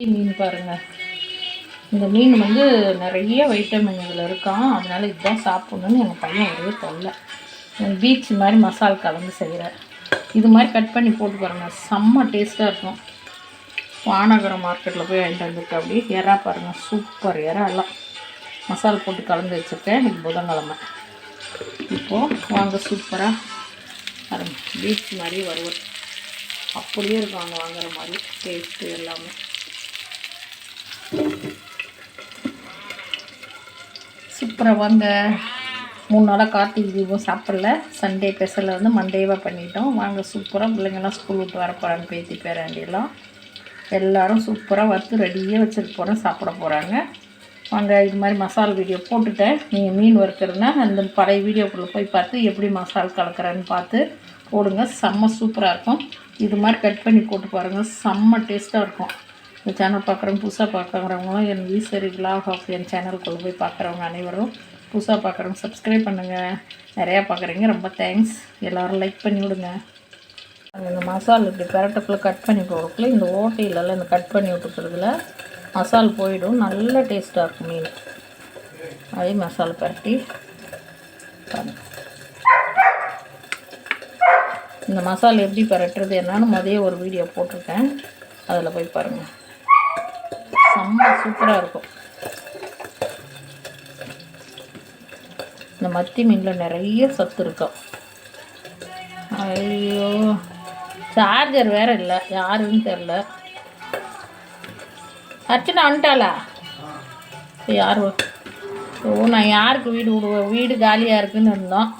மீன் பாருங்கள் இந்த மீன் வந்து நிறைய வைட்டமின் இதில் இருக்கான் அதனால் இதுதான் சாப்பிட்ணுன்னு எங்கள் பையன் ஒரே தொல்லை. பீச் மாதிரி மசால் கலந்து செய்கிறேன் இது மாதிரி கட் பண்ணி போட்டு பாருங்கள் செம்ம டேஸ்ட்டாக இருக்கும். வானகரம் மார்க்கெட்டில் போய் வாங்கிட்டு வந்துருக்கு அப்படி எறா பாருங்கள் சூப்பர் எறா எல்லாம். மசால் போட்டு கலந்து வச்சுருக்கேன். இது புதன்கிழமை. இப்போது வாங்க சூப்பராக பாருங்கள் பீச் மாதிரி வருவது அப்படியே இருக்கும் அங்கே வாங்குற மாதிரி டேஸ்ட்டு எல்லாமே. சூப்பராக வாங்க மூணு நாளாக கார்த்திகை தீபம் சாப்பிடல. சண்டே ஸ்பெஷலில் வந்து மண்டேவாக பண்ணிட்டோம். வாங்க சூப்பராக பிள்ளைங்கள்லாம் ஸ்கூல் விட்டு வர போகிறாங்க பேத்தி பேராண்டியெல்லாம். எல்லோரும் சூப்பராக வறுத்து ரெடியாக வச்சுட்டு போகிறோம் சாப்பிட போகிறாங்க வாங்க இது மாதிரி மசால் வீடியோ போட்டுட்டேன். நீங்கள் மீன் வறுக்கிறதுனா அந்த பழைய வீடியோக்குள்ளே போய் பார்த்து எப்படி மசால் கலக்கிறேன்னு பார்த்து போடுங்க. செம்ம சூப்பராக இருக்கும். இது மாதிரி கட் பண்ணி போட்டு பாருங்கள் செம்ம டேஸ்ட்டாக இருக்கும். இந்த சேனல் பார்க்குறவங்க புதுசாக பார்க்குறவங்களும் என் ஈஸ்வரி விலாக் ஆஃப் என் சேனலுக்குள்ளே போய் பார்க்குறவங்க அனைவரும் புதுசாக பார்க்குறவங்க சப்ஸ்கிரைப் பண்ணுங்கள் நிறையா பார்க்குறீங்க. ரொம்ப தேங்க்ஸ் எல்லோரும் லைக் பண்ணி விடுங்க. இந்த மசால் இப்படி பெரட்டுக்குள்ளே கட் பண்ணி போகிறதுக்குள்ளே இந்த ஓட்டையிலலாம் இந்த கட் பண்ணி விட்டுக்கிறதுல மசால் போயிடும். நல்ல டேஸ்ட்டாக இருக்கும் மீன். அதே மசாலா பரட்டி இந்த மசாலா எப்படி பரட்டுறது என்னன்னு மதிய ஒரு வீடியோ போட்டிருக்கேன். அதில் போய் பாருங்கள் செம்ம சூப்பராக இருக்கும். இந்த மத்தி மீனில் நிறைய சத்து இருக்கும் ஐயோ சார்ஜர் வேற இல்லை யாருன்னு தெரில அர்ச்சனா வந்துட்டாளா? யார் ஓ நான் யாருக்கு வீடு விடுவேன் வீடு காலியாக இருக்குன்னு இருந்தோம்.